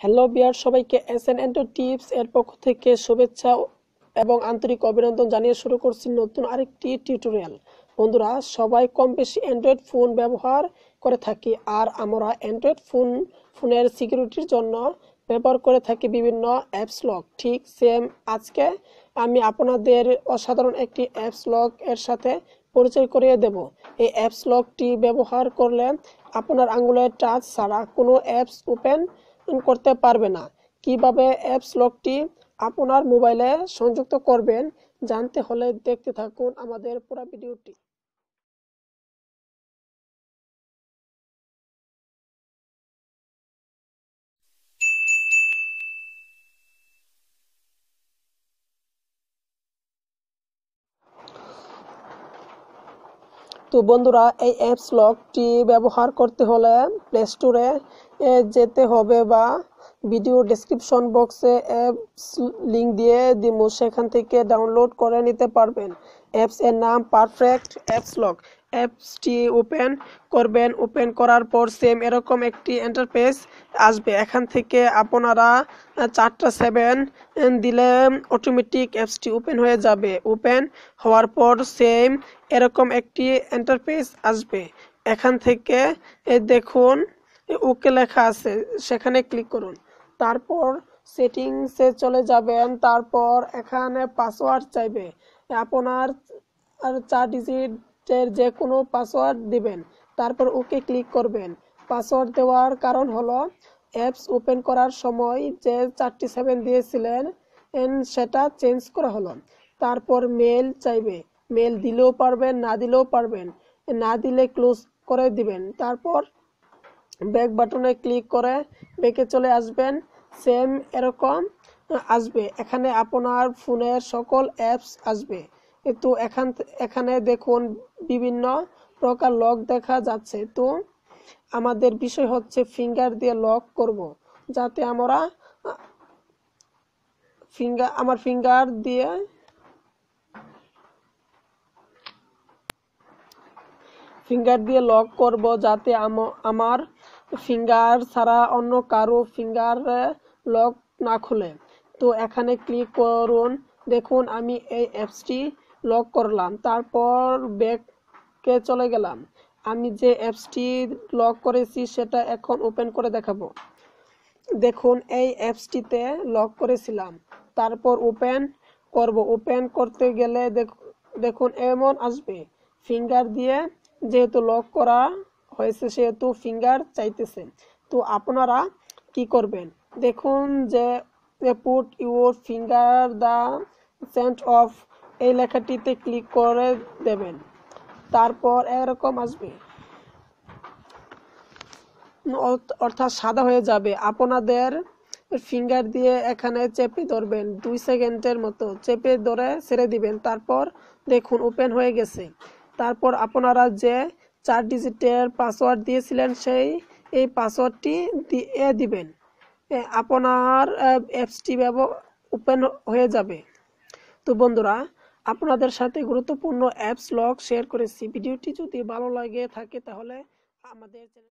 Hello বিয়ার, সবাইকে S N এন্টো tips এর পক্ষ থেকে শুভেচ্ছা এবং আন্তরিক অভিনন্দন জানিয়ে শুরু করছি নতুন আরেকটি টিউটোরিয়াল বন্ধুরা, সবাই কম বেশি অ্যান্ড্রয়েড ফোন ব্যবহার করে থাকি আর আমরা অ্যান্ড্রয়েড ফোন ফোনের সিকিউরিটির জন্য ব্যবহার করে থাকি বিভিন্ন অ্যাপস লক ঠিক সেম আজকে আমি আপনাদের অসাধারণ একটি অ্যাপস লক এর সাথে পরিচয় করিয়ে দেব। এই অ্যাপস লকটি ব্যবহার করলে আপনার আঙ্গুলের টাচ ছাড়া কোনো অ্যাপস ওপেন করতে পারবে না। কীভাবে অ্যাপস লকটি আপনার মোবাইলে সংযুক্ত করবেন জানতে হলে দেখতে থাকুন আমাদের পুরো ভিডিওটি। তো বন্ধুরা, এই অ্যাপস লকটি ব্যবহার করতে হলে প্লে স্টোরে যেতে হবে বা ভিডিও ডেসক্রিপশন বক্সে অ্যাপস লিঙ্ক দিয়ে দিব সেখান থেকে ডাউনলোড করে নিতে পারবেন। অ্যাপস এর নাম পারফেক্ট অ্যাপস লক অ্যাপসটি ওপেন করবেন। ওপেন করার পর সেম এরকম একটি ইন্টারফেস আসবে। এখান থেকে আপনারা চারটা সেভেন দিলে অটোমেটিক অ্যাপসটি ওপেন হয়ে যাবে। ওপেন হওয়ার পর সেম এরকম একটি ইন্টারফেস আসবে। এখান থেকে দেখুন ওকে লেখা আছে, সেখানে ক্লিক করুন। তারপর সেটিংসে চলে যাবেন, তারপর এখানে পাসওয়ার্ড চাইবে। আপনার চার ডিজিটের যে কোনো পাসওয়ার্ড দিবেন, তারপর ওকে ক্লিক করবেন। পাসওয়ার্ড দেওয়ার কারণ হলো অ্যাপস ওপেন করার সময় যে চারটি সেভেন দিয়েছিলেন সেটা চেঞ্জ করা হলো। তারপর মেল চাইবে মেল দিলেও পারবেন, না দিলেও পারবেন, না দিলে ক্লোজ করে দিবেন। তারপর ব্যাক বাটনে ক্লিক করে ব্যাকে চলে আসবেন। সেম এরকম আসবে। এখানে আপনার ফোনের সকল অ্যাপস আসবে। তো এখান এখানে দেখুন বিভিন্ন প্রকার লক দেখা যাচ্ছে। তো আমাদের বিষয় হচ্ছে ফিঙ্গার দিয়ে লক করব। যাতে আমরা ফিঙ্গার আমার ফিঙ্গার দিয়ে ফিঙ্গার দিয়ে লক করব যাতে আমার ফিঙ্গার ছাড়া অন্য কারও ফিঙ্গার লক না খুলে। তো এখানে ক্লিক করুন। দেখুন, আমি এই অ্যাপসটি লক করলাম। তারপর ব্যাকে চলে গেলাম। আমি যে অ্যাপসটি লক করেছি, সেটা এখন ওপেন করে দেখাবো। দেখুন, এই অ্যাপসটিতে লক করেছিলাম। তারপর ওপেন করব। ওপেন করতে গেলে দেখুন, এমন আসবে। ফিঙ্গার দিয়ে যেহেতু লক করা হয়েছে সেহেতু ফিঙ্গার চাইতেছে। তো আপনারা কি করবেন? দেখুন যে put your finger the centre of এই লেখাটিতে ক্লিক করে দেবেন। তারপর এরকম আসবে। অর্থাৎ সাদা হয়ে যাবে। আপনাদের ফিঙ্গার দিয়ে এখানে চেপে ধরবেন। দুই সেকেন্ডের মতো চেপে ধরে ছেড়ে দিবেন। তারপর দেখুন ওপেন হয়ে গেছে। তারপর আপনারা যে চার ডিজিটের পাসওয়ার্ড দিয়েছিলেন সেই, এই পাসওয়ার্ডটি দিয়ে দিবেন। আপনার অ্যাপসটি ওপেন হয়ে যাবে। তো বন্ধুরা, আপনাদের সাথে গুরুত্বপূর্ণ অ্যাপস লগ শেয়ার করেছি। ভিডিওটি যদি ভালো লাগে থাকে তাহলে আমাদের